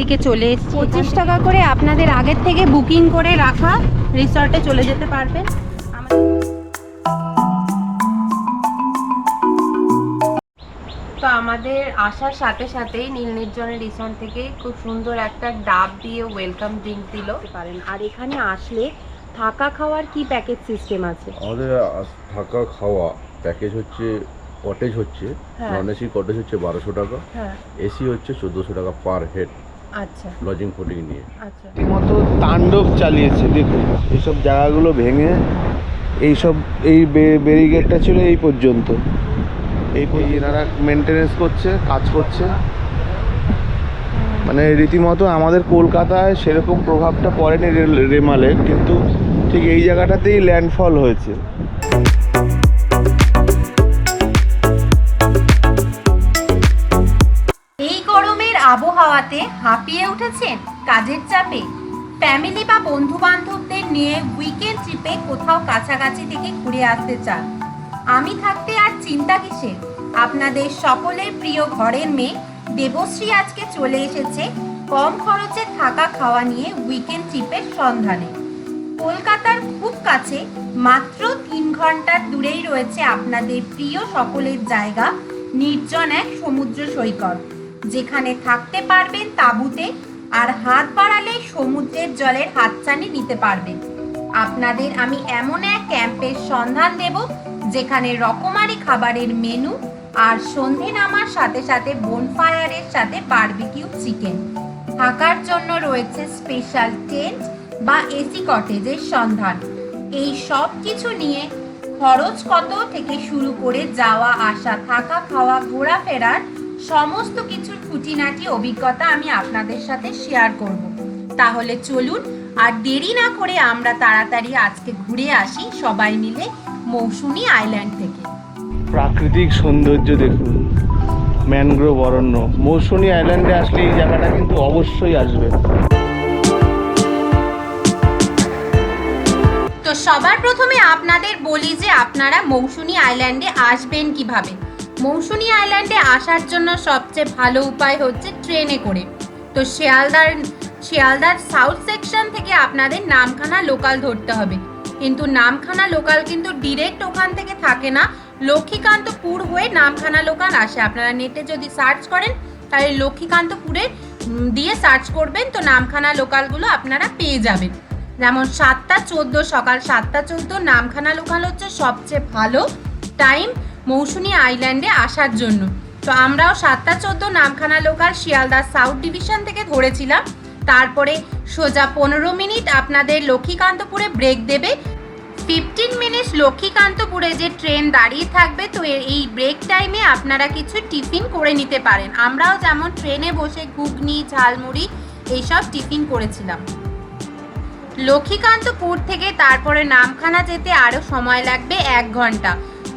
দিকে চলে এসেছি। পঁচিশ টাকা করে আপনাদের আগের থেকে বুকিং করে রাখা রিসর্টে চলে যেতে পারবেন। তো আমাদের আসার সাথে সাথেই নীল নির্জনের রিসর্ট থেকে খুব সুন্দর একটা ডাব দিয়ে ওয়েলকাম ড্রিঙ্ক দিল। পারেন আর এখানে আসলে থাকা খাওয়ার কি প্যাকেজ সিস্টেম আছে? আমাদের থাকা খাওয়া প্যাকেজ হচ্ছে কটেজ হচ্ছে। হ্যাঁ। নন এসি কটেজ হচ্ছে বারোশো টাকা। হ্যাঁ। এসি হচ্ছে চোদ্দোশো টাকা পার হেড আচ্ছা। লজিং ফুডিং নিয়ে। আচ্ছা। রীতিমতো তাণ্ডব চালিয়েছে দেখুন এইসব জায়গাগুলো ভেঙে এইসব এই ব্যারিগেডটা ছিল এই পর্যন্ত। এই এনারা মেনটেনেন্স করছে কাজ করছে মানে রীতিমতো আমাদের কলকাতায় সেরকম প্রভাবটা পড়েনি রে- রেমালে কিন্তু ঠিক এই জায়গাটাতেই ল্যান্ডফল হয়েছে। আবহাওয়াতে হাঁপিয়ে উঠেছেন কাজের চাপে। ফ্যামিলি বা বন্ধু বান্ধবদের নিয়ে উইকেন্ড ট্রিপে কোথাও কাছাকাছি থেকে ঘুরে আসতে চান। আমি থাকতে আর চিন্তা কিসের? আপনাদের সকলের প্রিয় ঘরের মেয়ে দেবশ্রী আজকে চলে এসেছে কম খরচে থাকা খাওয়া নিয়ে উইকেন্ড ট্রিপের সন্ধানে। কলকাতার খুব কাছে মাত্র তিন ঘণ্টার দূরেই রয়েছে আপনাদের প্রিয় সকলের জায়গা নির্জন এক সমুদ্র সৈকত। যেখানে থাকতে পারবেন তাঁবুতে আর হাত বাড়ালে সমুদ্রের জলের হাতছানি নিতে পারবেন আপনাদের আমি এমন এক ক্যাম্পের সন্ধান দেব, যেখানে রকমারি খাবারের মেনু আর সন্ধে নামার সাথে সাথে বোনফায়ারের সাথে বারবিকিউ চিকেন থাকার জন্য রয়েছে স্পেশাল টেন্ট বা এসি কটেজের সন্ধান। এই সব কিছু নিয়ে খরচ কত থেকে শুরু করে যাওয়া, আসা, থাকা, খাওয়া, ঘোরাফেরার সমস্ত কিছুর খুঁটিনাটি অভিজ্ঞতা আমি আপনাদের সাথে শেয়ার করব। তাহলে চলুন আর দেরি না করে আমরা তাড়াতাড়ি আজকে ঘুরে আসি সবাই মিলে মৌসুমী আইল্যান্ড থেকে। প্রাকৃতিক সৌন্দর্য দেখুন ম্যানগ্রোভ অরণ্য। মৌসুমী আইল্যান্ডে আসলে এই জায়গাটা কিন্তু অবশ্যই আসবে। তো সবার প্রথমে আপনাদের বলি যে আপনারা মৌসুমী আইল্যান্ডে আসবেন কীভাবে। মৌসুমী আইল্যান্ডে আসার জন্য সবচেয়ে ভালো উপায় হচ্ছে ট্রেনে করে। তো শিয়ালদার শিয়ালদার সাউথ সেকশন থেকে আপনাদের নামখানা লোকাল ধরতে হবে। কিন্তু নামখানা লোকাল কিন্তু ডিরেক্ট ওখান থেকে থাকে না। লক্ষ্মীকান্তপুর হয়ে নামখানা লোকাল আসে। আপনারা নেটে যদি সার্চ করেন, তাহলে লক্ষ্মীকান্তপুরে দিয়ে সার্চ করবেন, তো নামখানা লোকালগুলো আপনারা পেয়ে যাবেন। যেমন সাতটা চোদ্দ, সকাল সাতটা চোদ্দ, নামখানা লোকাল হচ্ছে সবচেয়ে ভালো। টাইম মৌসুমী আইল্যান্ডে আসার জন্য। তো আমরাও সাতটা চোদ্দ Namkhana local Sealdah south division থেকে ধরেছিলাম। তারপরে সোজা পনেরো মিনিট আপনাদের লক্ষ্মীকান্তপুরে ব্রেক দেবে। ফিফটিন মিনিটস লক্ষ্মীকান্তপুরে যে ট্রেন দাঁড়িয়ে থাকবে, তো এই ব্রেক টাইমে আপনারা কিছু টিফিন করে নিতে পারেন। আমরাও যেমন ট্রেনে বসে ঘুগনি, ঝালমুড়ি এইসব টিফিন করেছিলাম। লক্ষ্মীকান্তপুর থেকে তারপরে নামখানা যেতে আরও সময় লাগবে এক ঘণ্টা।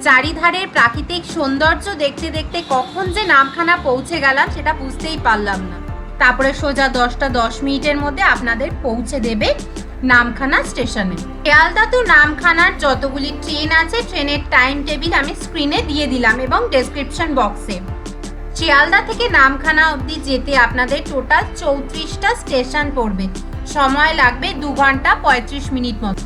চারিধারের প্রাকৃতিক সৌন্দর্য দেখতে দেখতে কখন যে নামখানা পৌঁছে গেলাম সেটা বুঝতেই পারলাম না। তারপরে সোজা দশটা দশ মিনিটের মধ্যে আপনাদের পৌঁছে দেবে নামখানা স্টেশনে। শিয়ালদা তো নামখানার যতগুলি ট্রেন আছে, ট্রেনের টাইম টেবিল আমি স্ক্রিনে দিয়ে দিলাম এবং ডেসক্রিপশন বক্সে। শিয়ালদা থেকে নামখানা অবধি যেতে আপনাদের টোটাল চৌত্রিশটা স্টেশন পড়বে। সময় লাগবে দু ঘণ্টা পঁয়ত্রিশ মিনিট মতো।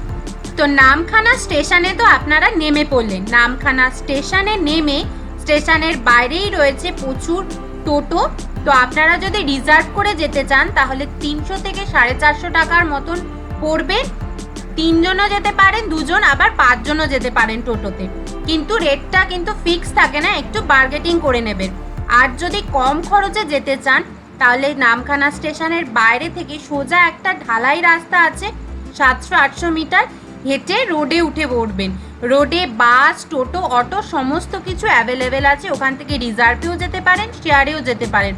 তো নামখানা স্টেশনে তো আপনারা নেমে পড়লেন। নামখানা স্টেশনে নেমে স্টেশনের বাইরেই রয়েছে প্রচুর টোটো। তো আপনারা যদি রিজার্ভ করে যেতে চান, তাহলে তিনশো থেকে সাড়ে চারশো টাকার মতন পড়বে। তিনজনও যেতে পারেন, দুজন আবার পাঁচজনও যেতে পারেন টোটোতে। কিন্তু রেটটা কিন্তু ফিক্স থাকে না, একটু বার্গেটিং করে নেবেন। আর যদি কম খরচে যেতে চান, তাহলে নামখানা স্টেশনের বাইরে থেকে সোজা একটা ঢালাই রাস্তা আছে, সাতশো আটশো মিটার। হেঁটে রোডে উঠে পড়বেন রোডে বাস, টোটো, অটো সমস্ত কিছু অ্যাভেলেবেল আছে। ওখান থেকে রিজার্ভেও যেতে পারেন শেয়ারেও যেতে পারেন।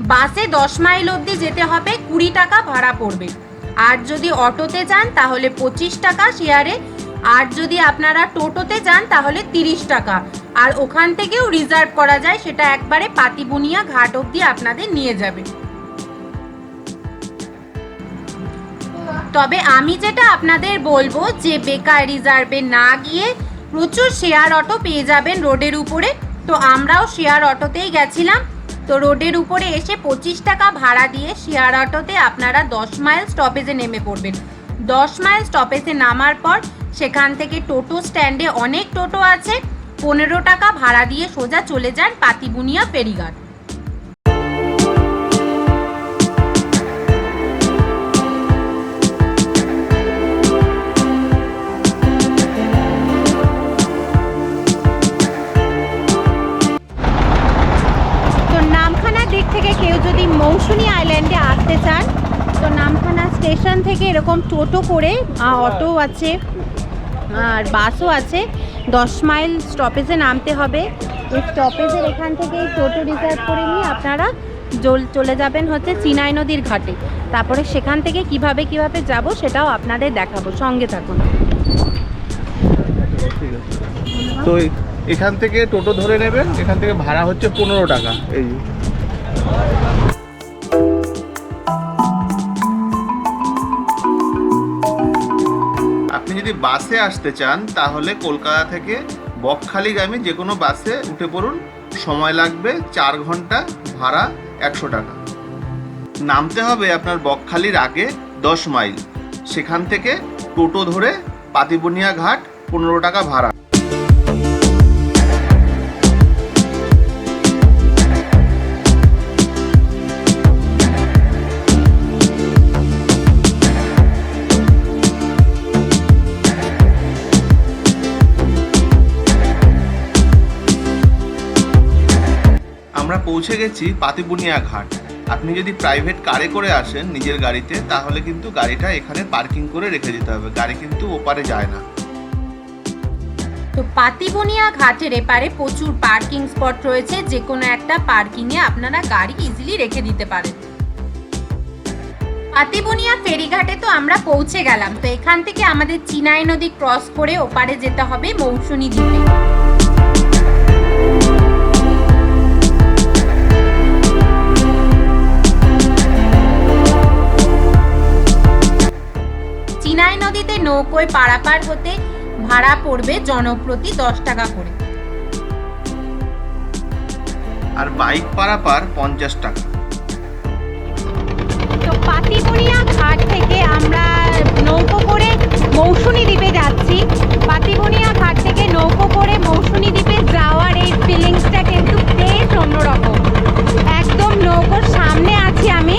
বাসে দশ মাইল অবধি যেতে হবে, কুড়ি টাকা ভাড়া পড়বে। আর যদি অটোতে যান, তাহলে পঁচিশ টাকা শেয়ারে আর যদি আপনারা টোটোতে যান, তাহলে তিরিশ টাকা। আর ওখান থেকেও রিজার্ভ করা যায়, সেটা একবারে পাতিবুনিয়া ঘাট অবধি আপনাদের নিয়ে যাবে। তবে আমি যেটা আপনাদের বলব, যে বেকার রিজার্ভে না গিয়ে প্রচুর শেয়ার অটো পেয়ে যাবেন রোডের উপরে। তো আমরাও শেয়ার অটোতেই গেছিলাম। তো রোডের উপরে এসে পঁচিশ টাকা ভাড়া দিয়ে শেয়ার অটোতে আপনারা দশ মাইল স্টপেজে নেমে পড়বেন। দশ মাইল স্টপেজে নামার পর সেখান থেকে টোটো স্ট্যান্ডে অনেক টোটো আছে। পনেরো টাকা ভাড়া দিয়ে সোজা চলে যান পাতিবুনিয়া ফেরিঘাট। এরকম টোটো করে আহ, অটো আছে আর বাসও আছে। দশ মাইল স্টপেজে নামতে হবে। এই স্টপেজের এখান থেকে টোটো রিজার্ভ করে নিয়ে আপনারা জল- চলে যাবেন হচ্ছে চিনাই নদীর ঘাটে। তারপরে সেখান থেকে কীভাবে কীভাবে যাব সেটাও আপনাদের দেখাবো। সঙ্গে থাকুন। তো এখান থেকে টোটো ধরে নেবেন। এখান থেকে ভাড়া হচ্ছে পনেরো টাকা। এই বাসে আসতে চান, তাহলে কলকাতা থেকে বকখালিগামী যে কোনো বাসে উঠে পড়ুন। সময় লাগবে চার ঘণ্টা, ভাড়া একশো টাকা। নামতে হবে আপনার বকখালির আগে দশ মাইল। সেখান থেকে টোটো ধরে পাতিবনিয়া ঘাট, পনেরো টাকা ভাড়া। পৌঁছে গেছি পাতিবুনিয়া ঘাট। আপনি যদি প্রাইভেট কারে করে আসেন নিজের গাড়িতে, তাহলে কিন্তু গাড়িটা এখানে পার্কিং করে রেখে দিতে হবে। গাড়ি কিন্তু ওপারে যায় না। তো পাতিবনিয়া ঘাটের এপারে প্রচুর পার্কিং স্পট রয়েছে। যে কোনো একটা পার্কিংয়ে আপনারা গাড়ি ইজিলি রেখে দিতে পারেন। পাতিবনিয়া ফেরিঘাটে তো আমরা পৌঁছে গেলাম। তো এখান থেকে আমাদের চিনাই নদী ক্রস করে ওপারে যেতে হবে মৌসুনি দ্বীপে। চিনাই নদীতে নৌকোয় পারাপার হতে ভাড়া পড়বে জনপ্রতি দশ টাকা করে। আর বাইক পারাপার পঞ্চাশ টাকা। তো পাতিবনিয়া ঘাট থেকে আমরা নৌকো করে মৌসুনি দ্বীপে যাচ্ছি। পাতিবনিয়া ঘাট থেকে নৌকো করে মৌসুনি দ্বীপে যাওয়ার এই ফিলিংসটা কিন্তু বেশ অন্যরকম। একদম নৌকোর সামনে আছি আমি।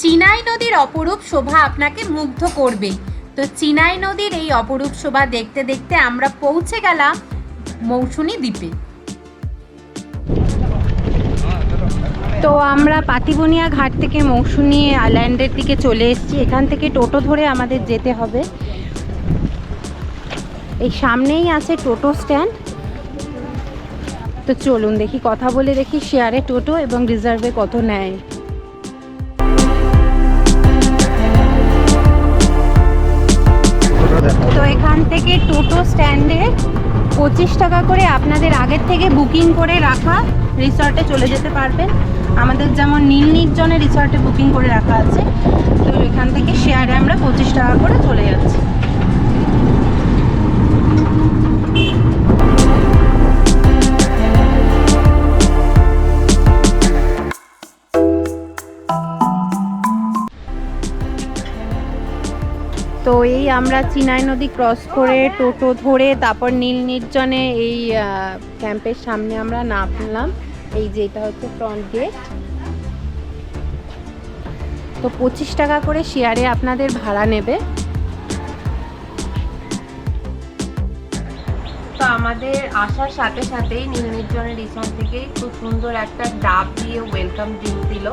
চিনাই নদীর অপরূপ শোভা আপনাকে মুগ্ধ করবে। তো চিনাই নদীর এই অপরূপ শোভা দেখতে দেখতে আমরা পৌঁছে গেলাম মৌসুনি দ্বীপে। তো আমরা পাতিবনিয়া ঘাট থেকে মৌসুনি আইল্যান্ডের দিকে চলে এসেছি। এখান থেকে টোটো ধরে আমাদের যেতে হবে। এই সামনেই আছে টোটো স্ট্যান্ড। তো চলুন দেখি, কথা বলে দেখি শেয়ারে টোটো এবং রিজার্ভে কত নেয়। এখান থেকে টোটো স্ট্যান্ডে পঁচিশ টাকা করে আপনাদের আগের থেকে বুকিং করে রাখা রিসর্টে চলে যেতে পারবেন। আমাদের যেমন নীল নির্জনে রিসর্টে বুকিং করে রাখা আছে, তো এখান থেকে শেয়ারে আমরা পঁচিশ টাকা করে চলে যাচ্ছি। আমরা চিনাই নদী ক্রস করে, টোটো ধরে, তারপর নীল নির্জনে এই ক্যাম্পের সামনে আমরা নামলাম। এই যে এটা হচ্ছে ফ্রন্ট গেট তো পঁচিশ টাকা করে শেয়ারে আপনাদের ভাড়া নেবে। তো আমাদের আসার সাথে সাথেই নীল নির্জনের রিসর্ট থেকে খুব সুন্দর একটা ডাব দিয়ে ওয়েলকাম ড্রিঙ্ক দিল।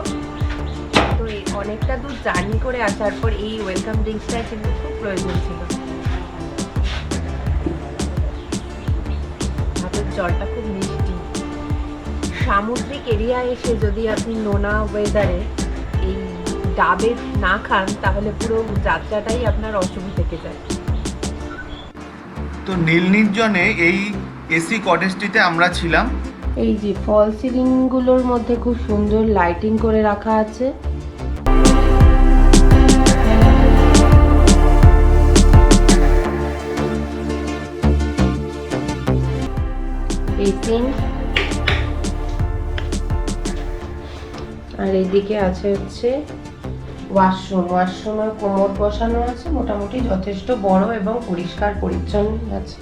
তো এই অনেকটা দূর জার্নি করে আসার পর এই ওয়েলকাম ড্রিঙ্কসটা কিন্তু খুব প্রয়োজন ছিল। হাতের জলটা খুব মিষ্টি। সামুদ্রিক এরিয়া এসে যদি আপনি নোনা ওয়েদারে এই ডাবের না খান তাহলে পুরো যাত্রাটাই আপনার অশুভ থেকে যায়। তো নীল নির্জনে এই এসি কটেজটিতে আমরা ছিলাম। এই যে ফল সিলিংগুলোর মধ্যে খুব সুন্দর লাইটিং করে রাখা আছে। বেসিন আর এইদিকে আছে হচ্ছে ওয়াশরুম। ওয়াশরুমের কোমর বসানো আছে, মোটামুটি যথেষ্ট বড় এবং পরিষ্কার পরিচ্ছন্ন আছে।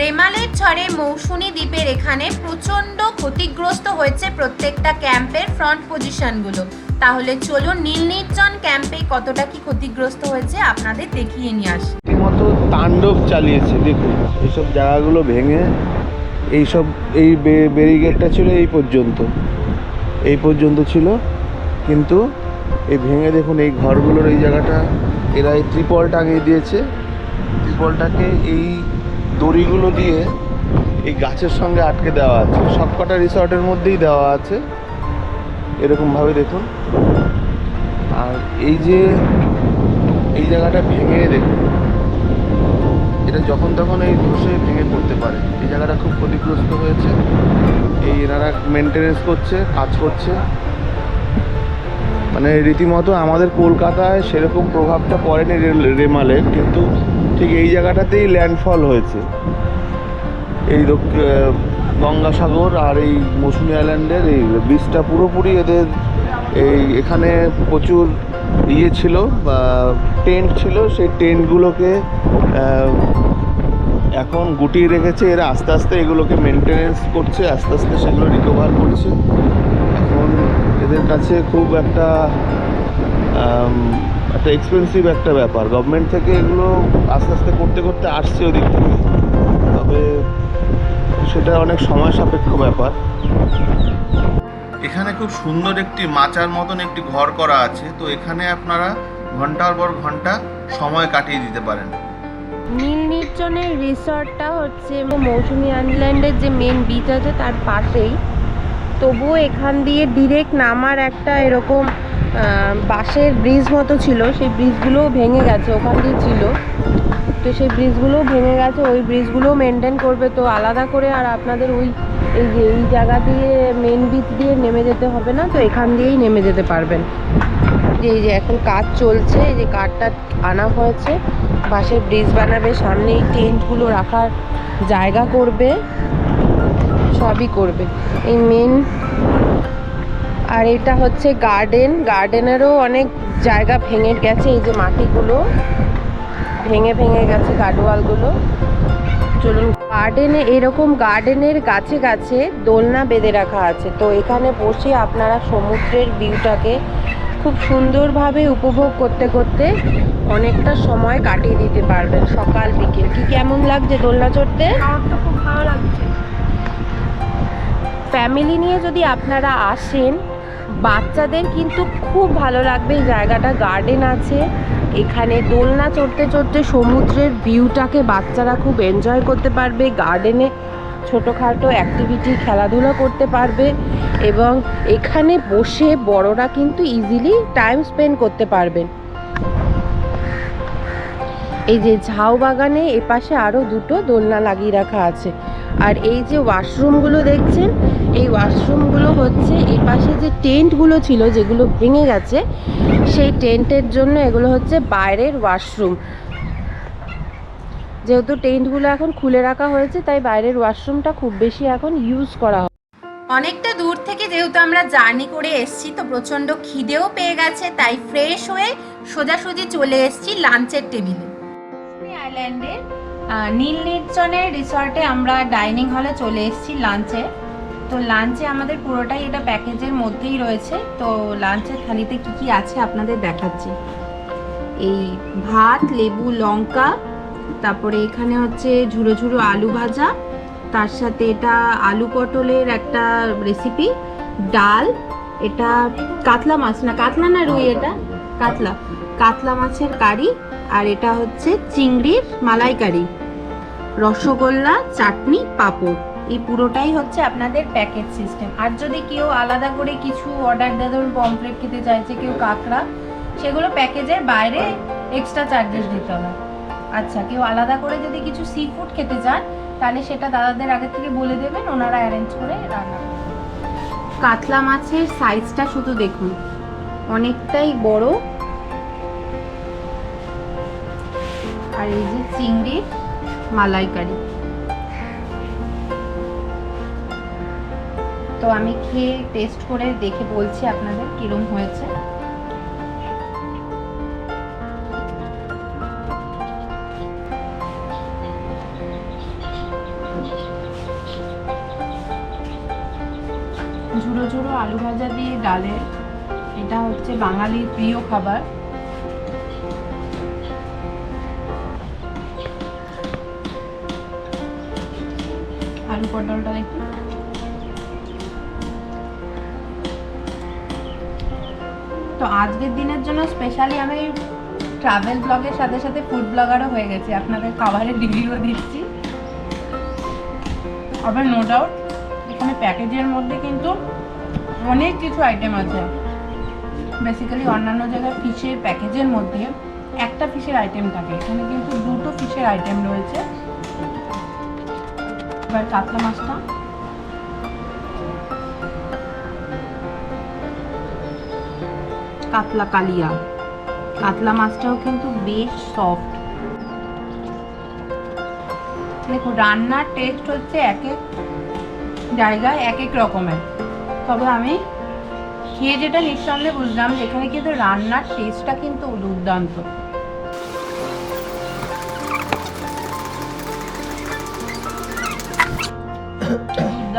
রেমালের ঝড়ে মৌসুমী দ্বীপের এখানে প্রচণ্ড ক্ষতিগ্রস্ত হয়েছে প্রত্যেকটা ক্যাম্পের ফ্রন্ট পজিশনগুলো। তাহলে চলুন নীল নির্জন ক্যাম্পে কতটা কি ক্ষতিগ্রস্ত হয়েছে আপনাদের দেখিয়ে নিয়ে আসি। তাণ্ডব চালিয়েছে, দেখুন। এইসব জায়গাগুলো ভেঙে এইসব, এই ব্যারিগেডটা ছিল এই পর্যন্ত। এই পর্যন্ত ছিল, কিন্তু এই ভেঙে দেখুন এই ঘরগুলোর এই জায়গাটা, এরা এই ত্রিপল টাঙিয়ে দিয়েছে। ত্রিপলটাকে এই দড়িগুলো দিয়ে এই গাছের সঙ্গে আটকে দেওয়া আছে। সবকটা রিসর্টের মধ্যেই দেওয়া আছে। এরকমভাবে দেখুন। আর এই যে, এই জায়গাটা ভেঙে দেখুন। এটা যখন তখন এই ধসে ভেঙে পড়তে পারে। এই জায়গাটা খুব ক্ষতিগ্রস্ত হয়েছে। এই এনারা মেনটেনেন্স করছে, কাজ করছে। মানে রীতিমতো আমাদের কলকাতায় সেরকম প্রভাবটা পড়েনি রে- রেমালের কিন্তু ঠিক এই জায়গাটাতেই ল্যান্ডফল হয়েছে। এই গঙ্গাসাগর আর এই মৌসুমী আইল্যান্ডের এই বীজটা পুরোপুরি এদের, এই এখানে প্রচুর ইয়ে ছিল টেন্ট ছিল, সেই টেন্টগুলোকে এখন গুটিয়ে রেখেছে। এরা আস্তে আস্তে এগুলোকে মেনটেনেন্স করছে, আস্তে আস্তে সেগুলো রিকভার করছে। এখন এদের কাছে খুব একটা একটা এক্সপেন্সিভ একটা ব্যাপার। গভর্নমেন্ট থেকে এগুলো আস্তে আস্তে করতে করতে আসছে ওদিক থেকে। তবে সেটা অনেক সময় সাপেক্ষ ব্যাপার। এখানে খুব সুন্দর একটি মাচার মতন একটি ঘর করা আছে, তো এখানে আপনারা ঘণ্টার পর ঘণ্টা সময় কাটিয়ে দিতে পারেন। নীল নির্জনের রিসর্টটা হচ্ছে মৌসুমী আইল্যান্ডের যে মেন বিচ আছে তার পাশেই। তবুও এখান দিয়ে ডিরেক্ট নামার একটা এরকম বাঁশের ব্রিজ মতো ছিল, সেই ব্রিজগুলোও ভেঙে গেছে, ওখান দিয়ে ছিল। তো সেই ব্রিজগুলোও ভেঙে গেছে, ওই ব্রিজগুলোও মেনটেন করবে, তো আলাদা করে আর আপনাদের ওই এই যে এই জায়গা দিয়ে মেন বিচ দিয়ে নেমে যেতে হবে না? তো এখান দিয়েই নেমে যেতে পারবেন। যে এই যে এখন কাজ চলছে, এই যে কাঠটা আনা হয়েছে বাঁশের ব্রিজ বানাবে সামনে এই টেন্টগুলো রাখার জায়গা করবে, সবই করবে। এই মেন আর এটা হচ্ছে গার্ডেন গার্ডেনেরও অনেক জায়গা ভেঙে গেছে, এই যে মাটিগুলো। ভেঙে ভেঙে গেছে গার্ডওয়ালগুলো চলুন গার্ডেনে এরকম গার্ডেনের গাছে গাছে দোলনা বেঁধে রাখা আছে। তো এখানে বসে আপনারা সমুদ্রের ভিউটাকে খুব সুন্দরভাবে উপভোগ করতে করতে অনেকটা সময় কাটিয়ে দিতে পারবেন সকাল বিকেল। কি কেমন লাগছে দোলনা চড়তে? আমার তো খুব ভালো লাগছে। ফ্যামিলি নিয়ে যদি আপনারা আসেন বাচ্চাদের কিন্তু খুব ভালো লাগবে, এই জায়গাটা গার্ডেন আছে। এখানে দোলনা চড়তে চড়তে সমুদ্রের ভিউটাকে বাচ্চারা খুব এনজয় করতে পারবে গার্ডেনে ছোটোখাটো অ্যাক্টিভিটি খেলাধুলা করতে পারবে এবং এখানে বসে বড়রা কিন্তু ইজিলি টাইম স্পেন্ড করতে পারবেন এই যে ঝাউ বাগানে এপাশে আরও দুটো দোলনা লাগিয়ে রাখা আছে। আর এই যে ওয়াশরুমগুলো দেখছেন, এই ওয়াশরুমগুলো হচ্ছে এপাশে যে টেন্টগুলো ছিল যেগুলো ভেঙে গেছে, সেই টেন্টের জন্য এগুলো হচ্ছে বাইরের ওয়াশরুম। যেহেতু টেন্টগুলো এখন খুলে রাখা হয়েছে, তাই বাইরের ওয়াশরুমটা খুব বেশি এখন ইউজ করা হয় অনেকটা দূর থেকে যেহেতু আমরা জার্নি করে এসেছি, তো প্রচণ্ড খিদেও পেয়ে গেছে, তাই ফ্রেশ হয়ে সোজাসুজি চলে এসেছি লাঞ্চের টেবিলে। আইল্যান্ডের নীল নির্জনের রিসর্টে আমরা ডাইনিং হলে চলে এসেছি লাঞ্চে। তো লাঞ্চে আমাদের পুরোটাই এটা প্যাকেজের মধ্যেই রয়েছে। তো লাঞ্চের থালিতে কি কি আছে আপনাদের দেখাচ্ছি। এই ভাত লেবু লঙ্কা তারপরে এখানে হচ্ছে ঝুড়ো ঝুড়ো আলু ভাজা তার সাথে এটা আলু পটলের একটা রেসিপি ডাল এটা কাতলা মাছ না কাতলা না রুই এটা? কাতলা। কাতলা মাছের কারি আর এটা হচ্ছে চিংড়ির মালাইকারি, রসগোল্লা, চাটনি, পাঁপড়। এই পুরোটাই হচ্ছে আপনাদের প্যাকেজ সিস্টেম আর যদি কেউ আলাদা করে কিছু অর্ডার দেয়, ধরুন পমফ্লেট খেতে চাইছে কেউ কাঁকড়া, সেগুলো প্যাকেজের বাইরে এক্সট্রা চার্জেস দিতে হবে। আচ্ছা কেউ আলাদা করে যদি কিছু সি ফুড খেতে চান, তাহলে সেটা দাদাদের আগে থেকে বলে দেবেন, ওনারা অ্যারেঞ্জ করে রান্না কাতলা মাছের সাইজটা শুধু দেখুন, অনেকটাই বড় আর এই যে চিংড়ি মালাইকারি। তো আমি খেয়ে টেস্ট করে দেখে বলছি আপনাদের কিরম হয়েছে। ঝুড়ো ঝুড়ো আলু ভাজা দিয়ে ডালের এটা হচ্ছে বাঙালির প্রিয় খাবার। আলু পটলটা দেখুন তো আজকের দিনের জন্য স্পেশালি আমি ট্রাভেল ব্লগের সাথে সাথে ফুড ব্লগারও হয়ে গেছি। আপনাদের খাবারের রিভিউও দিচ্ছি। আবার নো ডাউট এখানে প্যাকেজের মধ্যে কিন্তু অনেক কিছু আইটেম আছে। বেসিক্যালি অন্যান্য জায়গায় ফিশের প্যাকেজের মধ্যে একটা ফিশের আইটেম থাকে। এখানে কিন্তু দুটো ফিশের আইটেম রয়েছে। এবার কাতলা মাছটা। কাতলা কালিয়া। কাতলা মাছটাও কিন্তু বেশ সফট দেখুন, রান্নার টেস্ট হচ্ছে এক এক জায়গায় এক এক রকমের। তবে আমি খেয়ে যেটা নিঃসন্দেহে বুঝলাম যে এখানে কিন্তু রান্নার টেস্টটা কিন্তু দুর্দান্ত।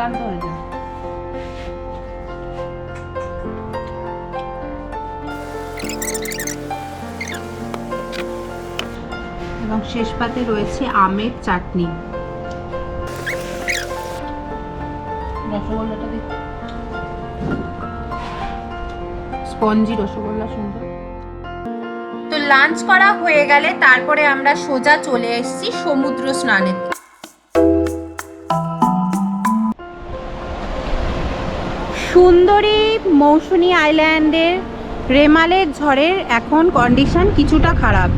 দুর্দান্ত হয়েছে এবং শেষ পাতে রয়েছে আমের চাটনি। রসগোল্লাটা স্পঞ্জি রসগোল্লা সুন্দর। তো লাঞ্চ করা হয়ে গেলে তারপরে আমরা সোজা চলে এসেছি সমুদ্র স্নানে। সুন্দরী মৌসুমী আইল্যান্ডের রেমালের ঝড়ের এখন কন্ডিশন কিছুটা খারাপ।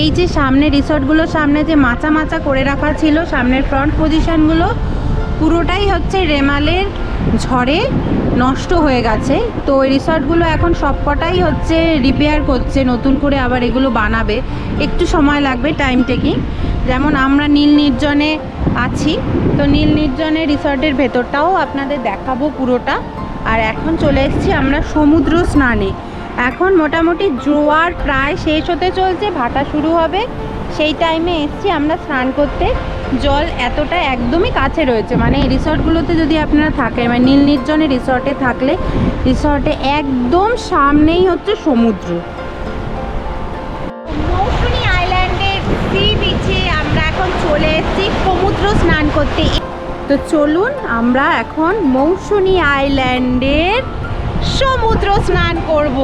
এই যে সামনে রিসর্টগুলোর সামনে যে মাচা মাচা করে রাখা ছিল, সামনের ফ্রন্ট পজিশনগুলো পুরোটাই হচ্ছে রেমালের ঝড়ে নষ্ট হয়ে গেছে। তো ওই রিসর্টগুলো এখন সবকটাই হচ্ছে রিপেয়ার করছে, নতুন করে আবার এগুলো বানাবে। একটু সময় লাগবে টাইম টেকিং যেমন আমরা নীল নির্জনে আছি, তো নীল নির্জনে রিসর্টের ভেতরটাও আপনাদের দেখাবো পুরোটা। আর এখন চলে এসেছি আমরা সমুদ্র স্নানে। এখন মোটামুটি জোয়ার প্রায় শেষ হতে চলছে, ভাটা শুরু হবে। সেই টাইমে এসছি আমরা স্নান করতে। জল এতটা একদমই কাছে রয়েছে মানে রিসর্টগুলোতে যদি আপনারা থাকেন মানে নীল নির্জনে রিসর্টে থাকলে রিসর্টে একদম সামনেই হচ্ছে সমুদ্র। মৌসুমি আইল্যান্ডের সি বিচে আমরা এখন চলে এসেছি সমুদ্র স্নান করতে। তো চলুন আমরা এখন মৌসুনি আইল্যান্ডের সমুদ্র স্নান করব।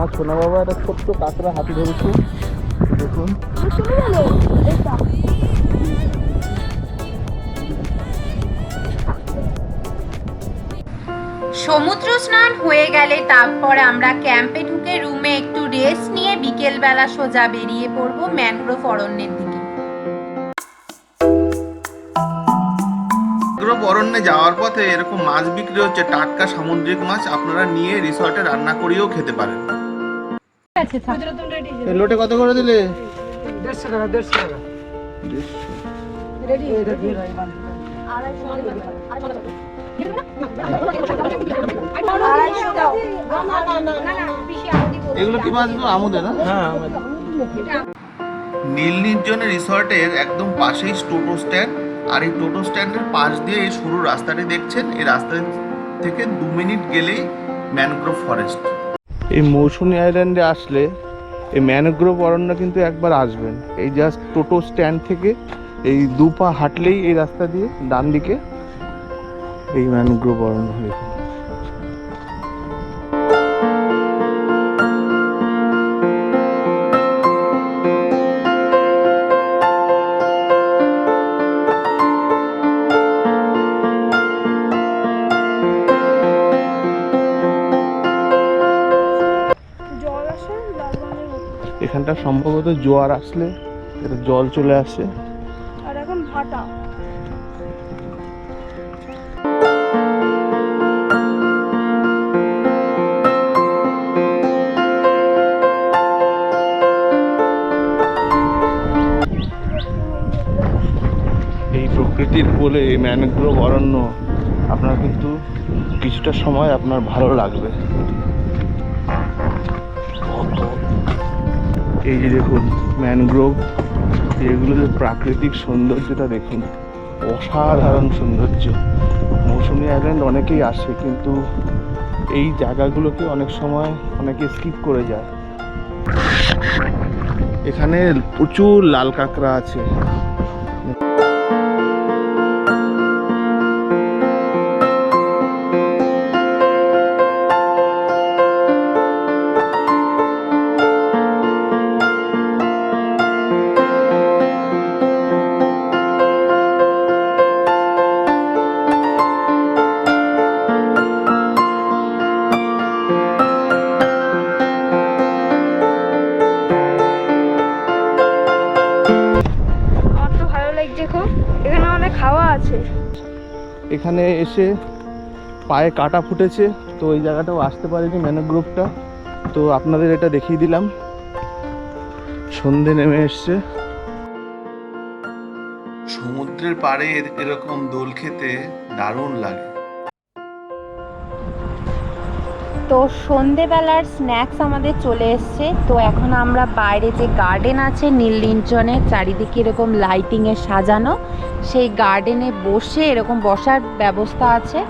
আমার সোনা বাবা একটা ছোট্ট কাঁকড়া হাতে ধরেছে। দেখুন। সমুদ্র স্নান হয়ে গেলে তারপর আমরা ক্যাম্পে ঢুকে রুমে একটু রেস্ট নিয়ে বিকেলবেলা সোজা বেরিয়ে পড়ব ম্যানগ্রোভ অরণ্যের দিকে। ম্যানগ্রোভ অরণ্যে যাওয়ার পথে এরকম মাছ বিক্রি হচ্ছে টাটকা সামুদ্রিক মাছ। আপনারা নিয়ে রিসর্টে রান্না করিয়েও খেতে পারেন। আছে। লোটে কত করে দিলে? দেড়শো টাকা দেড়শো টাকা। এগুলো কি মাছ আমুদে না? হ্যাঁ নীল নির্জনে রিসর্টের একদম পাশেই টোটো স্ট্যান্ড আর এই টোটো স্ট্যান্ডের পাশ দিয়ে এই সরু রাস্তাটি দেখছেন। এই রাস্তা থেকে দু মিনিট গেলেই ম্যানগ্রোভ ফরেস্ট। এই মৌসুমী আইল্যান্ডে আসলে এই ম্যানগ্রোভ অরণ্য কিন্তু একবার আসবেন। এই জাস্ট টোটো স্ট্যান্ড থেকে এই দু পা হাঁটলেই এই রাস্তা দিয়ে ডান দিকে এই ম্যানগ্রোভ অরণ্য দেখুন সম্ভবত জোয়ার আসলে এটা জল চলে আসে। আর এখন ভাটা। এই প্রকৃতির কোলে এই ম্যানগ্রোভ অরণ্য আপনার কিন্তু কিছুটা সময় আপনার ভালো লাগবে। এই যে দেখুন ম্যানগ্রোভ এগুলো যে প্রাকৃতিক সৌন্দর্যটা দেখুন, অসাধারণ সৌন্দর্য। মৌসুমি আইল্যান্ড অনেকেই আসে, কিন্তু এই জায়গাগুলোকে অনেক সময় অনেকে স্কিপ করে যায়। এখানে প্রচুর লাল কাঁকড়া আছে। হাওয়া আছে? এখানে এসে পায়ে কাটা ফুটেছে তো ওই জায়গাটাও আসতে পারেনি ম্যানোগ্রোভটা তো আপনাদের এটা দেখিয়ে দিলাম। সন্ধে নেমে এসছে। সমুদ্রের পাড়ে এরকম দোল খেতে দারুণ লাগে। তো সন্ধেবেলার স্ন্যাক্স আমাদের চলে এসছে। তো এখন আমরা বাইরে যে গার্ডেন আছে নীল নির্জনের চারিদিকে এরকম লাইটিংয়ে সাজানো, সেই গার্ডেনে বসে এরকম বসার ব্যবস্থা আছে।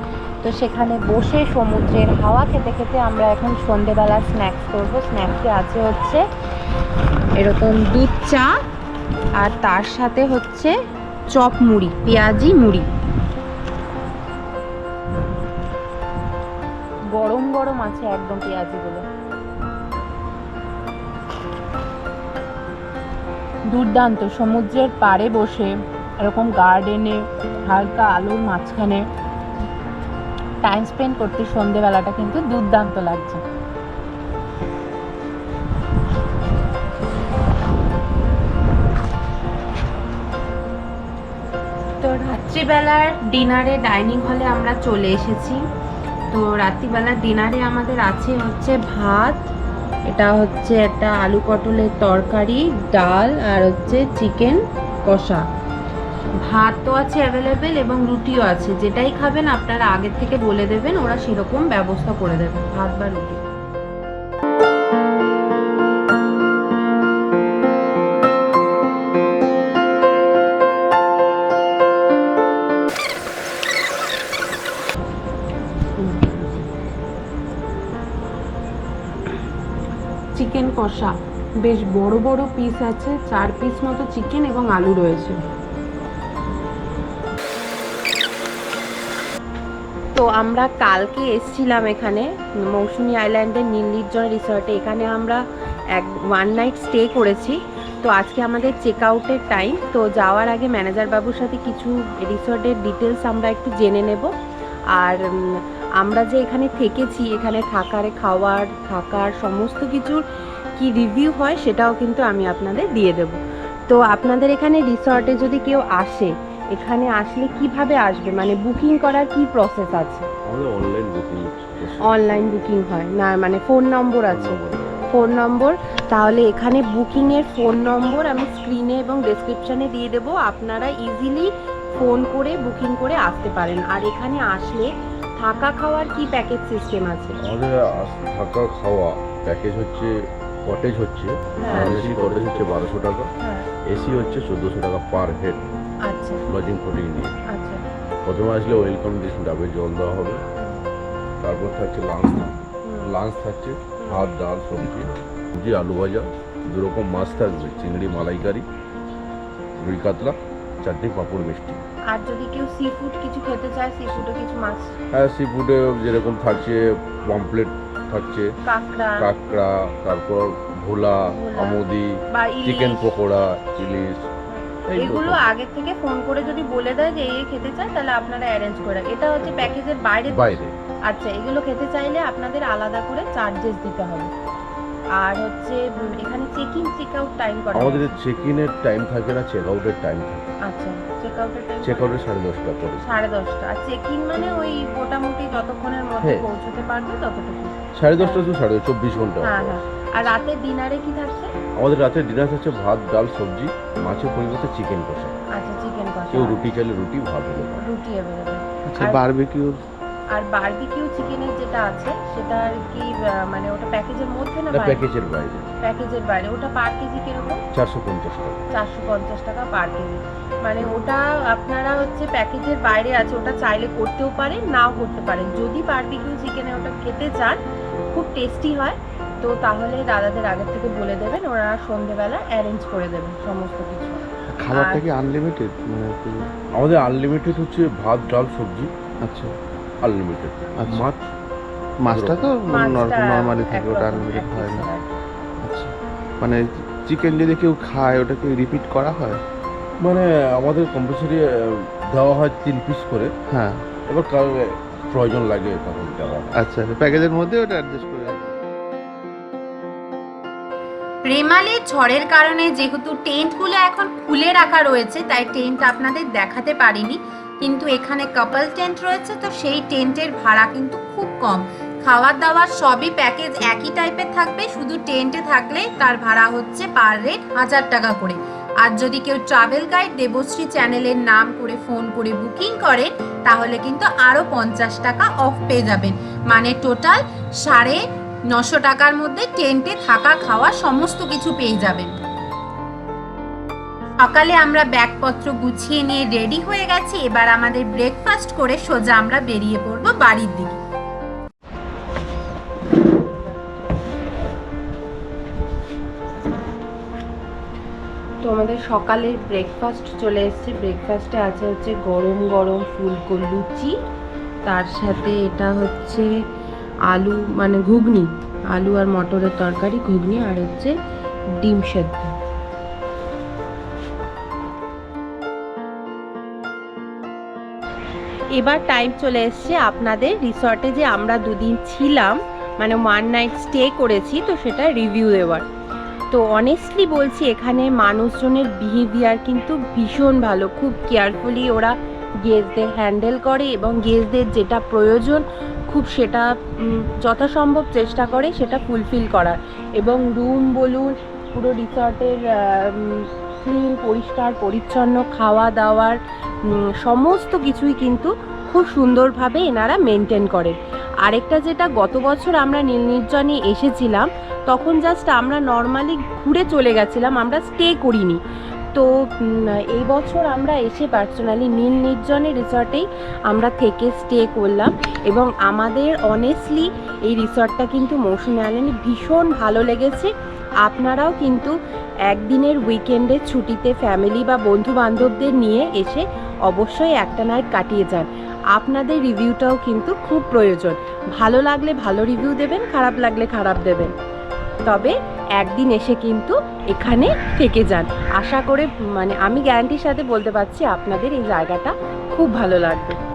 তো সেখানে বসে সমুদ্রের হাওয়া খেতে খেতে আমরা এখন সন্ধেবেলা স্ন্যাক্স করব। স্ন্যাক্সে আছে হচ্ছে এরকম দুধ চা, আর তার সাথে হচ্ছে চপ মুড়ি, পেঁয়াজি মুড়ি। গরম গরম আছে একদম পেঁয়াজিগুলো দুর্দান্ত, সমুদ্রের পাড়ে বসে এরকম গার্ডেনে হালকা আলোর মাঝখানে টাইম স্পেন্ড করতে সন্ধেবেলাটা কিন্তু দুর্দান্ত লাগছে। তো রাত্রিবেলার ডিনারে ডাইনিং হলে আমরা চলে এসেছি। তো রাত্রিবেলা ডিনারে আমাদের আছে হচ্ছে ভাত, এটা হচ্ছে একটা আলু পটলের তরকারি, ডাল আর হচ্ছে চিকেন কষা। ভাত তো আছে অ্যাভেলেবেল এবং রুটিও আছে, যেটাই খাবেন আপনারা আগের থেকে বলে দেবেন, ওরা সেরকম ব্যবস্থা করে দেবেন, ভাত বা রুটি। কষা। বেশ বড় বড় পিস আছে, চার পিস মতো চিকেন এবং আলু রয়েছে। তো আমরা কালকে এসছিলাম এখানে, মৌসুমী আইল্যান্ডের নীল নির্জন রিসর্টে। এখানে আমরা এক ওয়ান নাইট স্টে করেছি। তো আজকে আমাদের চেক আউটের টাইম তো যাওয়ার আগে ম্যানেজার বাবুর সাথে কিছু রিসর্টের ডিটেলস আমরা একটু জেনে নেব। আর আমরা যে এখানে থেকেছি, এখানে থাকার, খাওয়ার, থাকার সমস্ত কিছুর কি রিভিউ হয় সেটাও কিন্তু আমি আপনাদের দিয়ে দেব। তো আপনাদের এখানে রিসর্টে যদি কেউ আসে এখানে আসলে কীভাবে আসবে? মানে বুকিং করার কি প্রসেস আছে? অনলাইন বুকিং অনলাইন বুকিং হয়। না মানে ফোন নম্বর আছে। ফোন নম্বর তাহলে এখানে বুকিংয়ের ফোন নম্বর আমি স্ক্রিনে এবং ডেসক্রিপশানে দিয়ে দেবো। আপনারা ইজিলি ফোন করে বুকিং করে আসতে পারেন। আর এখানে আসলে থাকা খাওয়ার কি প্যাকেজ সিস্টেম আছে? আমাদের থাকা খাওয়া প্যাকেজ হচ্ছে কটেজ হচ্ছে হ্যাঁ। এসি কটেজ হচ্ছে বারোশো টাকা। হ্যাঁ। এসি হচ্ছে চোদ্দোশো টাকা পার হেড লজিং ফুডিং নিয়ে। আচ্ছা। প্রথমে আসলে ওয়েলকাম ডিশ ডাবের জল দেওয়া হবে। তারপর থাকছে লাঞ্চ লাঞ্চ থাকছে ভাত ডাল সবজি। সবজি আলু ভাজা। দু রকম মাছ থাকবে চিংড়ি মালাইকারি রুই কাতলা চাটনি পাঁপড় মিষ্টি। আর যদি কেউ সি ফুড কিছু খেতে চায় সি ফুডও কিছু মাছ হ্যাঁ সি ফুডে যেরকম থাকছে পমপ্লেট থাকছে। কাঁকড়া। তারপর ভোলা। আমুদি চিকেন পকোড়া ইলিশ এগুলো আগে থেকে ফোন করে যদি বলে দেয় যে এই খেতে চায় তাহলে আপনারা অ্যারেঞ্জ করে। এটা হচ্ছে প্যাকেজের বাইরে বাইরে। আচ্ছা এগুলো খেতে চাইলে আপনাদের আলাদা করে চার্জেস দিতে হবে। আর হচ্ছে এখানে check in check out time করা আমাদের। চেক ইনের টাইম থাকে না চেক আউটের টাইম থাকে। আচ্ছা চেক আউটের টাইম চেক আউটের সাড়ে দশটা পরে। সাড়ে দশটা। আর চেক ইন মানে ওই মোটামুটি যতক্ষণের মধ্যে হ্যাঁ। পৌঁছতে পারবে ততটুকু সাড়ে দশটা টু সাড়ে চব্বিশ ঘণ্টা হ্যাঁ হ্যাঁ। আর রাতে ডিনারে কি থাকছে? আমাদের রাতে ডিনার হচ্ছে ভাত ডাল সবজি মাছের পরিবর্তে চিকেন কষা। আচ্ছা চিকেন কষা। কেউ রুটি চাইলে রুটি ভাত হলে। রুটি অ্যাভেলেবেল আচ্ছা আর- বারবিকিউ আর বারবিকিউ চিকেনের যেটা আছে সেটা আর কি মানে ওটা প্যাকেজের মধ্যে না প্যাকেজের বাইরে? প্যাকেজের বাইরে। ওটা পার কেজি কীরকম? চারশো পঞ্চাশ টাকা। চারশো পঞ্চাশ টাকা পার কেজি। মানে ওটা আপনারা হচ্ছে প্যাকেজের বাইরে আছে ওটা চাইলে করতেও পারেন নাও করতে পারেন। যদি বারবিকিউ চিকেনে ওটা খেতে চান খুব টেস্টি হয়। তো তাহলে দাদাদের আগের থেকে বলে দেবেন ওরা সন্ধেবেলা অ্যারেঞ্জ করে দেবেন সমস্ত কিছু। খাবারটা আর- কি আনলিমিটেড মানে আমাদের আনলিমিটেড হচ্ছে ভাত ডাল সবজি। আচ্ছা। আনলিমিটেড আচ্ছা। মাছ? মাছটা তো নর্মালি থাকে ওটা আনলিমিটেড হয় না। আর। আচ্ছা। মানে চিকেন যদি কেউ খায় ওটাকে রিপিট করা হয়? মানে আমাদের কম্পালসারি দেওয়া হয় তিন পিস করে। হ্যাঁ। এবার কার প্রয়োজন লাগে তখন দেওয়া হয় আচ্ছা প্যাকেজের মধ্যে ওটা অ্যাডজাস্ট করে। রেমালে ঝড়ের কারণে যেহেতু টেন্টগুলো এখন খুলে রাখা রয়েছে তাই টেন্ট আপনাদের দেখাতে পারিনি। কিন্তু এখানে কাপল টেন্ট রয়েছে তো সেই টেন্টের ভাড়া কিন্তু খুব কম। খাওয়ার দাওয়ার সবই প্যাকেজ একই টাইপের থাকবে শুধু টেন্টে থাকলে তার ভাড়া হচ্ছে পার রেট হাজার টাকা করে। আর যদি কেউ ট্রাভেল গাইড দেবশ্রী চ্যানেলের নাম করে ফোন করে বুকিং করেন তাহলে কিন্তু আরও পঞ্চাশ টাকা অফ পেয়ে যাবেন। মানে টোটাল সাড়ে নশো টাকার মধ্যে টেন্টে থাকা খাওয়া সমস্ত কিছু পেয়ে যাবেন। সকালে আমরা ব্যাগপত্র গুছিয়ে নিয়ে রেডি হয়ে গেছি। এবার আমাদের ব্রেকফাস্ট করে সোজা আমরা বেরিয়ে পড়ব বাড়ির দিকে। আমাদের সকালের ব্রেকফাস্ট চলে এসেছে। ব্রেকফাস্টে আছে হচ্ছে গরম গরম ফুলকো লুচি, তার সাথে এটা হচ্ছে আলু মানে ঘুগনি, আলু আর মটরের তরকারি, ঘুগনি আর হচ্ছে ডিম সেদ্ধ। এবার টাইম চলে এসছে আপনাদের রিসর্টে যে আমরা দুদিন ছিলাম মানে ওয়ান নাইট স্টে করেছি, তো সেটা রিভিউ দেওয়ার। তো অনেস্টলি বলছি, এখানে মানুষজনের বিহেভিয়ার কিন্তু ভীষণ ভালো। খুব কেয়ারফুলি ওরা গেস্টদের হ্যান্ডেল করে এবং গেস্টদের যেটা প্রয়োজন, খুব সেটা যথাসম্ভব চেষ্টা করে সেটা ফুলফিল করার। এবং রুম বলুন, পুরো রিসর্টের ক্লিন পরিষ্কার, পরিচ্ছন্ন, খাওয়া দাওয়ার সমস্ত কিছুই কিন্তু খুব সুন্দরভাবে এনারা মেনটেন করেন। আরেকটা যেটা গত বছর আমরা নীল নির্জনে এসেছিলাম, তখন জাস্ট আমরা নর্মালি ঘুরে চলে গেছিলাম, আমরা স্টে করিনি। তো এই বছর আমরা এসে পার্সোনালি নীল নির্জনে রিসর্টেই আমরা থেকে স্টে করলাম এবং আমাদের অনেস্টলি এই রিসর্টটা কিন্তু মৌসুমী আইল্যান্ডে ভীষণ ভালো লেগেছে। আপনারাও কিন্তু একদিনের উইকেন্ডে ছুটিতে ফ্যামিলি বা বন্ধু বান্ধবদের নিয়ে এসে অবশ্যই একটা নাইট কাটিয়ে যান। আপনাদের রিভিউটাও কিন্তু খুব প্রয়োজন। ভালো লাগলে ভালো রিভিউ দেবেন, খারাপ লাগলে খারাপ দেবেন। তবে একদিন এসে কিন্তু এখানে থেকে যান। আশা করে মানে আমি গ্যারান্টির সাথে বলতে পারছি, আপনাদের এই জায়গাটা খুব ভালো লাগবে।